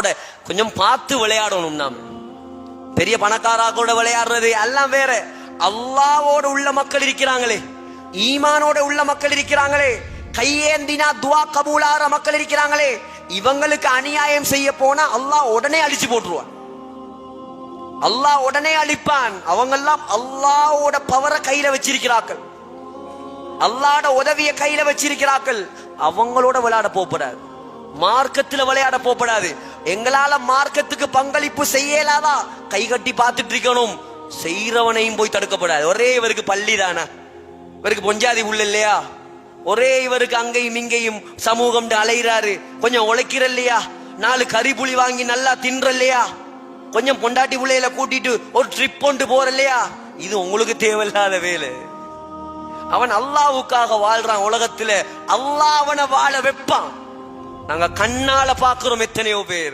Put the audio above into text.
கூட கொஞ்சம் பார்த்து விளையாடணும் நாம். பெரிய பணக்காரா கூட விளையாடுறது எல்லாம் வேற. அல்லாவோட உள்ள மக்கள் இருக்கிறாங்களே. ஈமானோட உள்ள மக்கள் இருக்கிறாங்களே. கையேந்தினா துவா கபூலாற மக்கள் இருக்கிறாங்களே. இவங்களுக்கு அநியாயம் செய்ய போனா அல்லாஹ் உடனே அழிச்சு போட்டுருவான். அல்லாஹ் உடனே அழிப்பான். அவங்கெல்லாம் அல்லாவோட பவரை கையில வச்சிருக்கிறார்கள். அல்லாட உதவிய கையில வச்சிருக்கிறார்கள். அவங்களோட விளையாட போப்படாது மார்க்கத்துல விளையாட போப்படாது எங்களால மார்க்கத்துக்கு பங்களிப்பு செய்யலாதா கை கட்டி பார்த்துட்டு இருக்கணும். செய்யறவனையும் போய் தடுக்கப்படாது. ஒரே இவருக்கு பள்ளி தானே. இவருக்கு பொஞ்சாதி உள்ள இல்லையா? ஒரே இவருக்கு அங்கேயும் இங்கேயும் சமூகம் அலைகிறாரு கொஞ்சம் உழைக்கிற இல்லையா? நாலு கறிப்புளி வாங்கி நல்லா தின்ற இல்லையா? கொஞ்சம் பொண்டாட்டி பிள்ளையில கூட்டிட்டு ஒரு ட்ரிப் கொண்டு போற இல்லையா? இது உங்களுக்கு தேவையில்லாத வேலை. அவன் அல்லாவுக்காக வாழ்றான் உலகத்துல. அல்லா அவனை வாழ வைப்பான். நாங்க கண்ணால பாக்குறோம் எத்தனையோ பேர்.